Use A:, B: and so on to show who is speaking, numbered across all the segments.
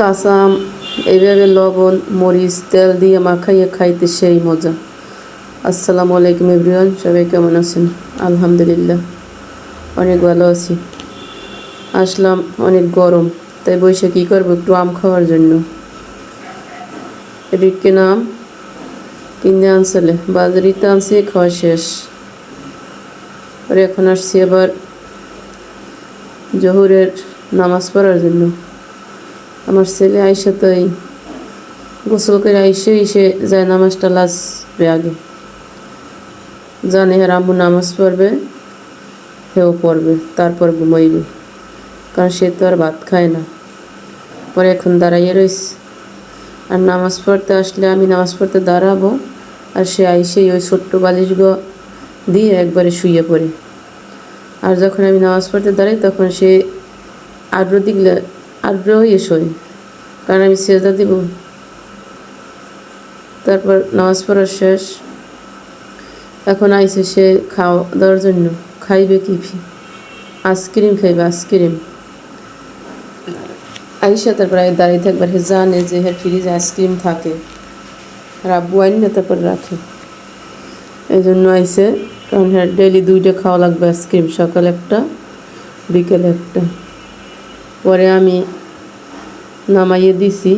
A: কাঁচা আম এইভাবে লবণ, মরিচ, তেল দিয়ে মাখাইয়ে খাইতে সেই মজা। আসসালামু আলাইকুম এভরিওয়ান, সবাই কেমন আছেন? আলহামদুলিল্লাহ, অনেক ভালো আছি। আসলাম অনেক গরম, তাই বসে কী করব একটু আম খাওয়ার জন্য। এটির এদিকে নাম, কিনে আনছিলে বাজারিতে আনছি, খাওয়া শেষ। আর এখন আসছি আবার জহুরের নামাজ পড়ার জন্য। আমার ছেলে আইসে তো এই গোসল করে আইসে, এসে যায় নামাজটা লাসবে আগে। জানে হ্যাঁ নামাজ পড়বে, হেও পড়বে, তারপর ঘুমাইবে। কারণ সে তো আর ভাত খায় না। পরে এখন দাঁড়াইয়ে রয়েছে আর নামাজ পড়তে আসলে আমি নামাজ পড়তে দাঁড়াবো, আর সে আইসেই ওই ছোট্ট বালিশগুলো দিয়ে একবারে শুয়ে পড়ে। আর যখন আমি নামাজ পড়তে দাঁড়াই, তখন সে আগ্রহ দিকলে আগ্রহ হয়ে শোয় কারণ আমি সেজা দিব। তারপর নামাজ পড়ার শেষ। এখন আইসে সে খাওয়া দেওয়ার জন্য। খাইবে কি আইসক্রিম খাইবে, আইসক্রিম। আইসা তারপর দাঁড়িয়ে থাকবার হে জানে যে হের ফ্রিজে আইসক্রিম থাকে। আর আব্বু আইন না তারপর রাখে। এই জন্য আইসে, কারণ হ্যাঁ ডেলি দুইটা খাওয়া লাগবে আইসক্রিম, সকাল একটা, বিকেলে একটা। পরে আমি নামাইয়ে দিছি।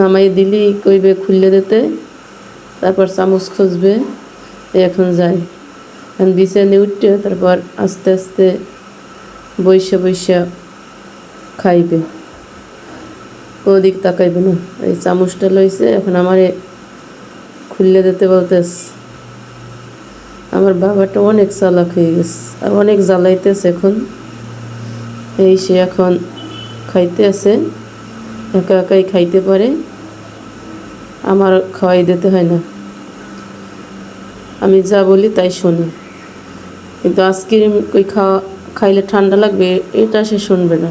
A: নামাইয়ে দিলি, কইবে খুললে দিতে, তারপর চামচ খুঁজবে এখন যাই। এখন বিছানে উঠতে তারপর আস্তে আস্তে বৈশা বৈশা খাইবে। ওদিক তাকাইবে না। এই চামচটা লইছে, এখন আমারে খুললে দিতে বলতেস আমার বাবাটা অনেক চালাক হয়ে গেছে, আর অনেক জ্বালাইতেছে এখন। এই সে এখন খাইতে আছে। একা একাই খাইতে পারে। আমার খাওয়াই দিতে হয় না। আমি যা বলি তাই শোনে। কিন্তু আইসক্রিম ওই খাওয়া, খাইলে ঠান্ডা লাগবে, এটা সে শুনবে না।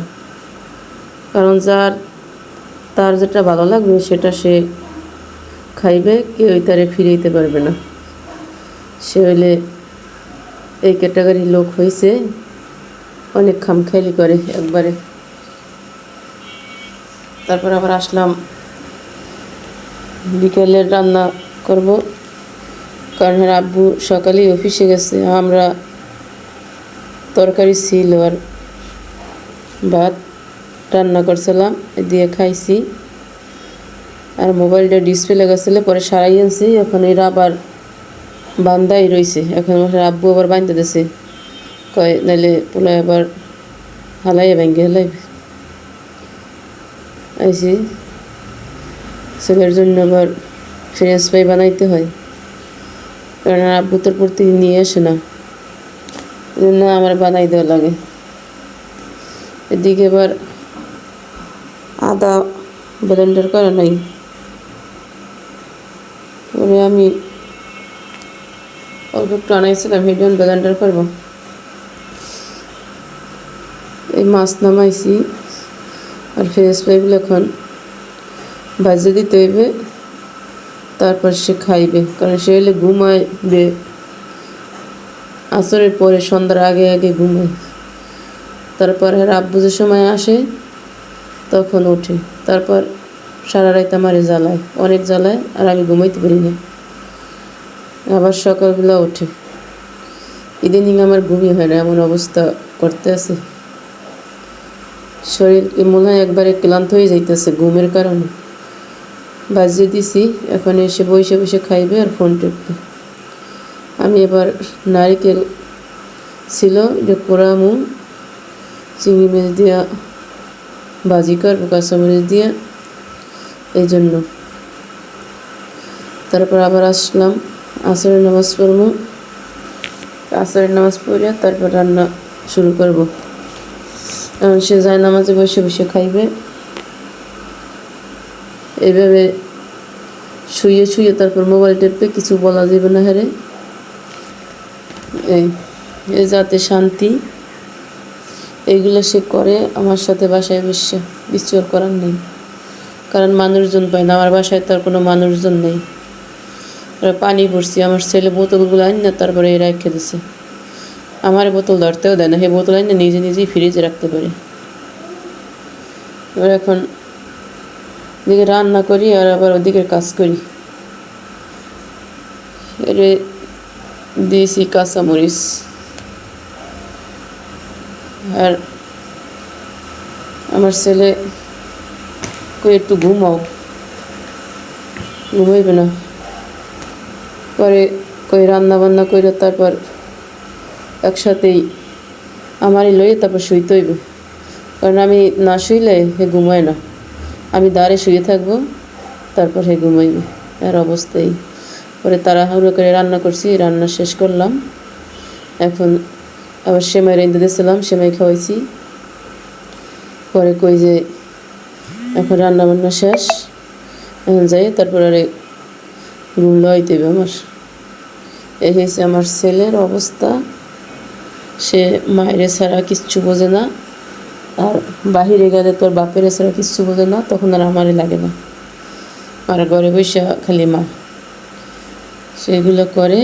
A: কারণ যার, তার যেটা ভালো লাগবে, সেটা সে খাইবে, কেউ তারে ফিরাইতে পারবে না। সে হইলে এই ক্যাটাগরির লোক হয়েছে অনেক খামখেয়ালি করে একবারে। তারপর আবার আসলাম বিকেলের রান্না করব। কারণ আব্বু সকালেই অফিসে গেছে, আমরা তরকারি ছিল আর ভাত রান্না করছিলাম দিয়ে খাইছি। আর মোবাইলটা ডিসপ্লে লাগাচ্ছিল পরে সারাই আনছি, এখন এরা আবার বান্দাই রইছে, এখন আব্বু আবার বাঁধতে দিছে। কয়, নাইলে পোলা আবার হালাই ব্যাঙ্গে হালাই আইছি ছেলের জন্য আবার ফ্রেঞ্চ ফ্রাই বানাইতে হয়। কারণ আব্বু তোর প্রতি নিয়ে আসে না। জন্য আমার বানাই দেওয়া লাগে। এদিকে এবার আদা ব্লেন্ডার করা নাই। পরে আমি অল্প একটু আনাইছিলাম হেডন ব্লেন্ডার করব। এই মাছ নামাইছি আর ফ্রেঞ্চ ফ্রাইগুলো এখন ভাজে দিতে হইবে, তারপর সে খাইবে। কারণ সে হলে ঘুমাইবে। আসরের পরে সন্ধ্যার আগে আগে ঘুমায়। তারপর আর আব্বু যে সময় আসে, তখন ওঠে তারপর সারা রাত আমারে জ্বালায়, অনেক জ্বালায়, আর আমি ঘুমাইতে পারি না। আবার সকালবেলা ওঠে ইদানিং আমার ঘুমই হয় না, এমন অবস্থা করতে আছে। শরীর মনে হয় একবারে ক্লান্ত হয়ে যাইতেছে ঘুমের কারণে। বাজিয়ে দিছি, এখন এসে বসে বসে খাইবে আর ফোন টিপবে। আমি এবার নারিকেল ছিল, এটা কোরামু চিংড়ি মাছ দিয়া ভাজি করব, কাঁচামরিচ দিয়া, এই জন্য। তারপর আবার আসলাম, আসরের নামাজ পড়ব। আসরের নামাজ পড়ে তারপর রান্না শুরু করব। সে যায় নামাজে বসে বসে খাইবে। এইভাবে শুয়ে শুয়ে তারপর মোবাইল টেপে কিছু বলা যাবে না হারে। এই এ যাতে শান্তি এইগুলো সে করে। আমার সাথে বাসায় বসে আর করার নেই। কারণ মানুষজন পায় না, আমার বাসায় তার কোনো মানুষজন নেই। পানি ভরছি, আমার ছেলে বোতলগুলো আন না, তারপরে এরা রেখে দিছে আমার বোতল ধরতেও দেয় না। সেই বোতল আন না নিজে নিজেই ফ্রিজে রাখতে পারি। এবার এখন এদিকে রান্না করি আর আবার ওদিকের কাজ করি। এরে দিয়েছি কাঁচামরিচ। আর আমার ছেলে কই একটু ঘুমাও। ঘুমাইবে না। পরে কই রান্না বান্না করে তারপর একসাথেই আমারই লইয়ে তারপর শুইতে হইবে। কারণ আমি না শুইলে হে ঘুমায় না। আমি দাঁড়ে শুয়ে থাকব, তারপর হে ঘুমাইবে। এর অবস্থাই। পরে তাড়াহুড়ো করে রান্না করছি, রান্না শেষ করলাম। এখন আবার সেমাই রেঁধে দিয়েছিলাম, সেমাই খাওয়াইছি। পরে কই যে এখন রান্না বান্না শেষ। এখন যাই, তারপর আরে রুম লইতে হবে আমার। এই হয়েছে আমার ছেলের অবস্থা। সে মায়ের ছাড়া কিচ্ছু বোঝে না। আর বাহিরে গেলে তোর বাপের ছাড়া কিচ্ছু বোঝে না, তখন আর আমারই লাগে না। আর ঘরে বসে খালি মা। সেগুলো করে,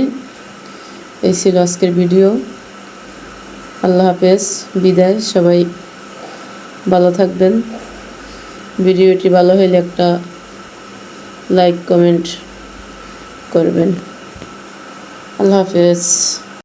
A: এই ছিল আজকের ভিডিও। আল্লাহ হাফেজ, বিদায়, সবাই ভালো থাকবেন। ভিডিওটি ভালো হলে একটা লাইক, কমেন্ট করবেন। আল্লাহ হাফেজ।